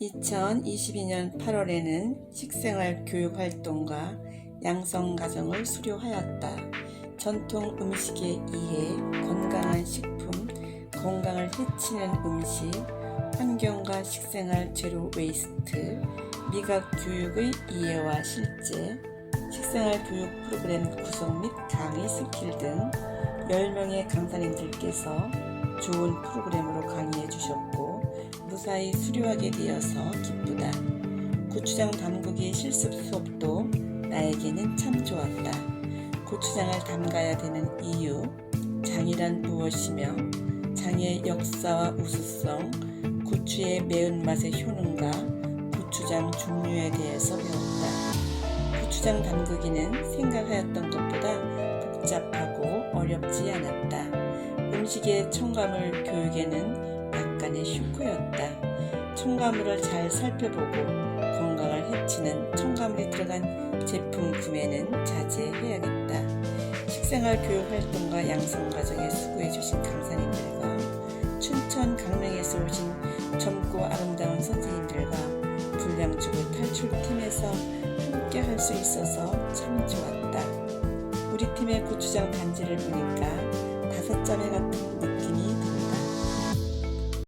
2022년 8월에는 식생활 교육 활동과 양성 가정을 수료하였다. 전통 음식의 이해, 건강한 식품, 건강을 해치는 음식, 환경과 식생활 제로 웨이스트, 미각 교육의 이해와 실제, 식생활 교육 프로그램 구성 및 강의 스킬 등 10명의 강사님들께서 좋은 주셨고 무사히 수료하게 되어서 기쁘다. 고추장 담그기 실습 수업도 나에게는 참 좋았다. 고추장을 담가야 되는 이유, 장이란 무엇이며 장의 역사와 우수성, 고추의 매운맛의 효능과 고추장 종류에 대해서 배웠다. 고추장 담그기는 생각하였던 것보다 복잡하고 어렵지 않았다. 음식의 첨가물 교육에는 약간의 쇼크였다. 첨가물을 잘 살펴보고 건강을 해치는 첨가물이 들어간 제품 구매는 자제해야겠다. 식생활 교육 활동과 양성 과정에 수고해 주신 강사님들과 춘천 강릉에서 오신 젊고 아름다운 선생님들과 불량주부 탈출팀에서 함께 할 수 있어서 참 좋았다. 우리 팀의 고추장 반지를 보니까 다섯 점에 같은